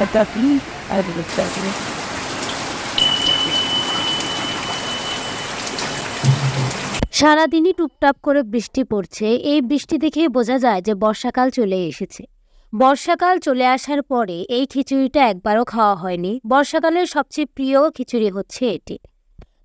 I will start with. সারাদিনই টুপটাপ করে বৃষ্টি পড়ছে। এই বৃষ্টি দেখেই বোঝা যায় যে বর্ষাকাল চলে এসেছে। বর্ষাকাল চলে আসার পরে এই খিচুড়িটা একবারও খাওয়া হয়নি। বর্ষাকালের সবচেয়ে প্রিয় খিচুড়ি হচ্ছে এটি।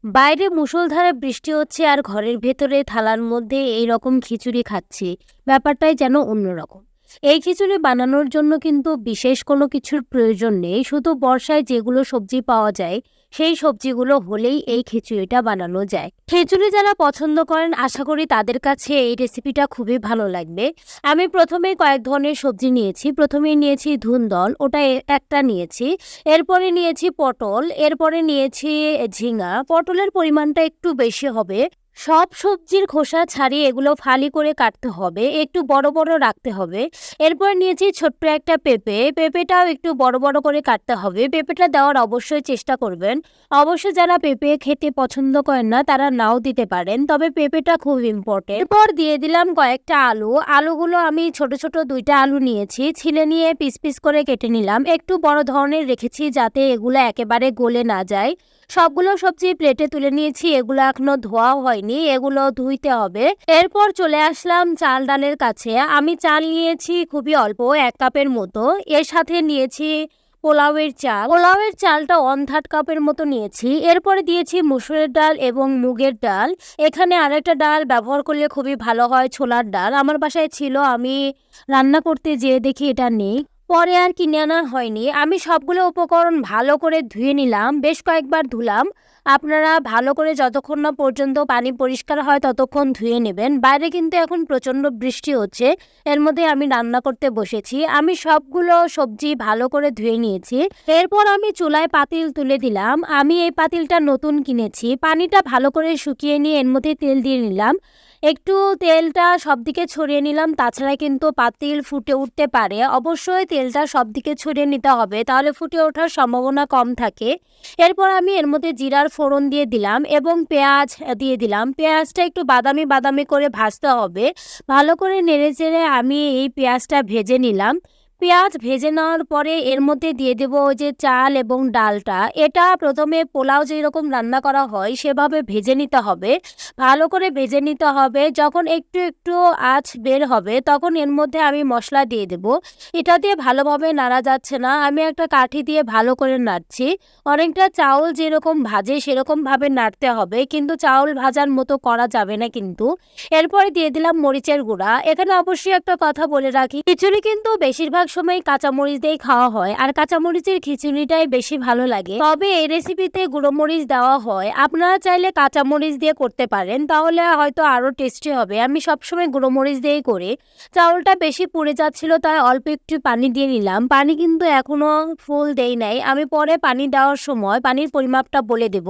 বাইরে মুষলধারে বৃষ্টি হচ্ছে আর ঘরের ভেতরে থালার মধ্যে এই রকম খিচুড়ি খাচ্ছি। ব্যাপারটাই যেন অন্যরকম। এই খিচুড়ি বানানোর জন্য কিন্তু বিশেষ কোনো কিছুর প্রয়োজন নেই। শুধু বর্ষায় যেগুলো সবজি পাওয়া যায়, সেই সবজিগুলো হলেই এই খিচুড়িটা বানানো যায়। খিচুড়ি যারা পছন্দ করেন, আশা করি তাদের কাছে এই রেসিপিটা খুবই ভালো লাগবে। আমি প্রথমে কয়েক ধরনের সবজি নিয়েছি। প্রথমে নিয়েছি ধুন্দল, ওটা একটা নিয়েছি। এরপরে নিয়েছি পটল, এরপরে নিয়েছি ঝিঙা। পটলের পরিমাণটা একটু বেশি হবে। সব সবজির খোসা ছাড়িয়ে এগুলো ফালি করে কাটতে হবে, একটু বড় বড় রাখতে হবে। এরপর নিয়েছি ছোট্ট একটা পেঁপে, পেঁপেটাও একটু বড় বড় করে কাটতে হবে। পেঁপেটা দেওয়ার অবশ্যই চেষ্টা করবেন। অবশ্য যারা পেঁপে খেতে পছন্দ করেন না, তারা নাও দিতে পারেন, তবে পেঁপেটা খুব ইম্পর্টেন্ট এরপর দিয়ে দিলাম কয়েকটা আলু। আলুগুলো আমি ছোট ছোট দুইটা আলু নিয়েছি, ছিলে নিয়ে পিস পিস করে কেটে নিলাম। একটু বড় ধরনের রেখেছি যাতে এগুলো একেবারে গলে না যায়। সবগুলো সবজি প্লেটে তুলে নিয়েছি, এগুলো এখনও ধোয়াও হয়নি। এগুলো ধুইতে হবে। এরপর চলে আসলাম চাল ডালের কাছে। আমি চাল নিয়েছি খুবই অল্প, এক কাপের মতো। এর সাথে নিয়েছি পোলাওয়ের চাল। পোলাওয়ের চালটা ওয়ান থার্ড কাপের মতো নিয়েছি। এরপরে দিয়েছি মুসুরের ডাল এবং মুগের ডাল। এখানে আরেকটা ডাল ব্যবহার করলে খুবই ভালো হয়, ছোলার ডাল। আমার বাসায় ছিল, আমি রান্না করতে যেয়ে দেখি এটা নেই। পরে আর কিনে আনা হয়নি। আমি সবগুলো উপকরণ ভালো করে ধুয়ে নিলাম, বেশ কয়েকবার ধুলাম। আপনারা ভালো করে যতক্ষণ না পর্যন্ত পানি পরিষ্কার হয় ততক্ষণ ধুয়ে নেবেন। বাইরে কিন্তু এখন প্রচণ্ড বৃষ্টি হচ্ছে। এর মধ্যে আমি রান্না করতে বসেছি। আমি সবগুলো সবজি ভালো করে ধুয়ে নিয়েছি। এরপর আমি চুলায় পাতিল তুলে দিলাম। আমি এই পাতিলটা নতুন কিনেছি। পানিটা ভালো করে শুকিয়ে নিয়ে এর মধ্যে তেল দিয়ে নিলাম। একটু তেলটা সব দিকে ছড়িয়ে নিলাম। তাছাড়া কিন্তু পাতিল ফুটে উঠতে পারে। অবশ্যই তেলটা সব দিকে ছড়িয়ে নিতে হবে। তাহলে ফুটে ওঠার সম্ভাবনা কম থাকে। এরপর আমি এর মধ্যে জিরার ফোড়ন দিয়ে দিলাম এবং পেঁয়াজ দিয়ে দিলাম। পেঁয়াজটা একটু বাদামি বাদামি করে ভাজতে হবে। ভালো করে নেড়ে চেড়ে আমি এই পেঁয়াজটা ভেজে নিলাম। পেঁয়াজ ভেজে নেওয়ার পরে এর মধ্যে দিয়ে দেব ওই যে চাল এবং ডালটা। এটা প্রথমে পোলাও যেরকম রান্না করা হয়, সেভাবে ভেজে নিতে হবে। ভালো করে ভেজে নিতে হবে। যখন একটু একটু আঁচ বের হবে, তখন এর মধ্যে আমি মশলা দিয়ে দেব। এটা দিয়ে ভালোভাবে নাড়া যাচ্ছে না। আমি একটা কাঠি দিয়ে ভালো করে নাড়ছি। অনেকটা চাউল যেরকম ভাজে, সেরকমভাবে নাড়তে হবে। কিন্তু চাউল ভাজার মতো করা যাবে না কিন্তু। এরপরে দিয়ে দিলাম মরিচের গুঁড়া। এখানে অবশ্যই একটা কথা বলে রাখি, খিচুড়ি কিন্তু বেশিরভাগ সময় কাঁচামরিচ দিয়েই খাওয়া হয়, আর কাঁচামরিচের খিচুড়িটাই বেশি ভালো লাগে। তবে এই রেসিপিতে গুঁড়ো মরিচ দেওয়া হয়। আপনারা চাইলে কাঁচামরিচ দিয়ে করতে পারেন, তাহলে হয়তো আরও টেস্টি হবে। আমি সবসময় গুঁড়ো মরিচ দিয়েই করি। চাউলটা বেশি পুড়ে যাচ্ছিল, তাই অল্প একটু পানি দিয়ে নিলাম। পানি কিন্তু এখনও ফুল দেই নাই। আমি পরে পানি দেওয়ার সময় পানির পরিমাপটা বলে দেব।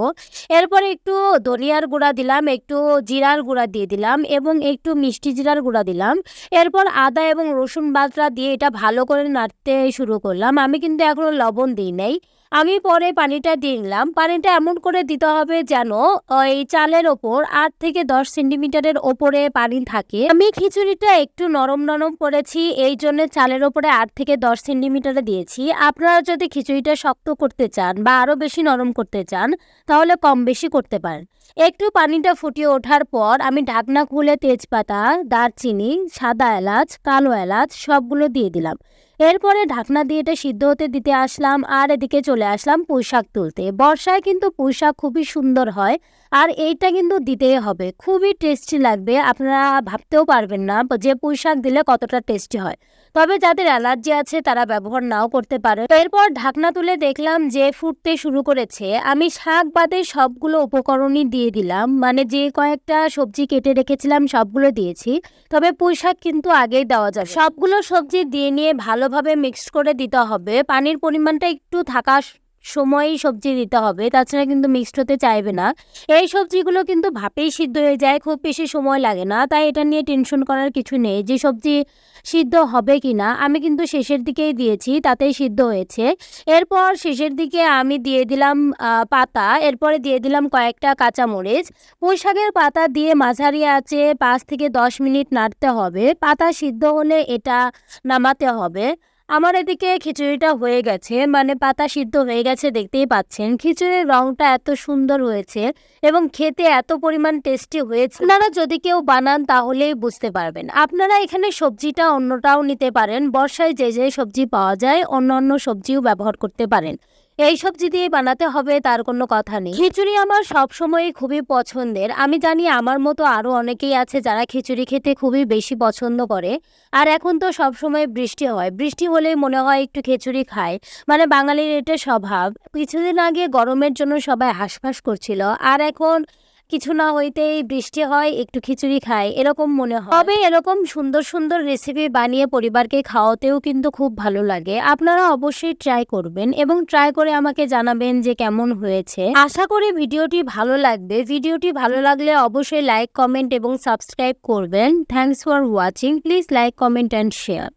এরপরে একটু ধনিয়ার গুঁড়া দিলাম, একটু জিরার গুঁড়া দিয়ে দিলাম, এবং একটু মিষ্টি জিরার গুঁড়া দিলাম। এরপর আদা এবং রসুন বাটা দিয়ে এটা ভালো করে নাড়তে শুরু করলাম। আমি কিন্তু এখনও লবণ দিই নাই। আমি পরে পানিটা দিয়ে নিলাম। পানিটা এমন করে দিতে হবে যেন ওই চালের ওপর আট থেকে দশ সেন্টিমিটারের ওপরে পানি থাকে। আমি খিচুড়িটা একটু নরম নরম করেছি, এই জন্য চালের ওপরে আট থেকে দশ সেন্টিমিটারে দিয়েছি। আপনারা যদি খিচুড়িটা শক্ত করতে চান বা আরও বেশি নরম করতে চান, তাহলে কম বেশি করতে পারেন। একটু পানিটা ফুটিয়ে ওঠার পর আমি ঢাকনা খুলে তেজপাতা, দারচিনি, সাদা এলাচ, কালো এলাচ সবগুলো দিয়ে দিলাম। এরপরে ঢাকনা দিয়ে এটা সিদ্ধ হতে দিতে আসলাম, আর এদিকে চলে আসলাম পুঁই শাক তুলতে। বর্ষায় কিন্তু পুঁই শাক খুবই সুন্দর হয়, আর এইটা কিন্তু দিতেই হবে। খুবই টেস্টি লাগবে, আপনারা ভাবতেও পারবেন না যে পুঁই শাক দিলে কতটা টেস্টি হয়। তবে যাদের অ্যালার্জি আছে, তারা ব্যবহার নাও করতে পারে। এরপর ঢাকনা তুলে দেখলাম যে ফুটতে শুরু করেছে। আমি শাক বাদে সবগুলো উপকরণই দিয়ে দিলাম মানে যে কয়েকটা সবজি কেটে রেখেছিলাম সবগুলো দিয়েছি। তবে পুঁই শাক কিন্তু আগেই দেওয়া যাবে। সবগুলো সবজি দিয়ে নিয়ে ভালোভাবে মিক্সড করে দিতে হবে। পানির পরিমাণটা একটু থাকা সময়ই সবজি দিতে হবে, তাছাড়া কিন্তু মিক্সড হতে চাইবে না। এই সবজিগুলো কিন্তু ভাপেই সিদ্ধ হয়ে যায়, খুব বেশি সময় লাগে না, তাই এটা নিয়ে টেনশন করার কিছু নেই, যে সবজি সিদ্ধ হবে কি না আমি কিন্তু শেষের দিকেই দিয়েছি, তাতেই সিদ্ধ হয়েছে। এরপর শেষের দিকে আমি দিয়ে দিলাম পাতা, এরপরে দিয়ে দিলাম কয়েকটা কাঁচামরিচ। পুঁই শাকের পাতা দিয়ে মাঝারি আছে পাঁচ থেকে দশ মিনিট নাড়তে হবে, পাতা সিদ্ধ হলে এটা নামাতে হবে। আমার এদিকে খিচুড়িটা হয়ে গেছে মানে পাতা সিদ্ধ হয়ে গেছে, দেখতেই পাচ্ছেন। খিচুড়ির রংটা এত সুন্দর হয়েছে এবং খেতে এত পরিমাণ টেস্টি হয়েছে। আপনারা যদি কেউ বানান তাহলেই বুঝতে পারবেন। আপনারা এখানে সবজিটা অন্যটাও নিতে পারেন। বর্ষায় যে যে সবজি পাওয়া যায় অন্য অন্য সবজিও ব্যবহার করতে পারেন। এই সবজি দিয়ে বানাতে হবে, তার কোনো কথা নেই। খিচুড়ি আমার সবসময়ই খুবই পছন্দের। আমি জানি আমার মতো আরও অনেকেই আছে যারা খিচুড়ি খেতে খুবই বেশি পছন্দ করে। আর এখন তো সবসময় বৃষ্টি হয়। বৃষ্টি হলেই মনে হয় একটু খিচুড়ি খায় মানে বাঙালির এটা স্বভাব। কিছুদিন আগে গরমের জন্য সবাই হাঁসফাঁস করছিল। আর এখন কিছু না হইতেই বৃষ্টি হয়, একটু খিচুড়ি খায়, এরকম মনে হয়। তবে এরকম সুন্দর সুন্দর রেসিপি বানিয়ে পরিবারকে খাওয়াতেও কিন্তু খুব ভালো লাগে। আপনারা অবশ্যই ট্রাই করবেন এবং ট্রাই করে আমাকে জানাবেন যে কেমন হয়েছে। আশা করি ভিডিওটি ভালো লাগবে। ভিডিওটি ভালো লাগলে অবশ্যই লাইক কমেন্ট এবং সাবস্ক্রাইব করবেন। Thanks for watching please like comment and share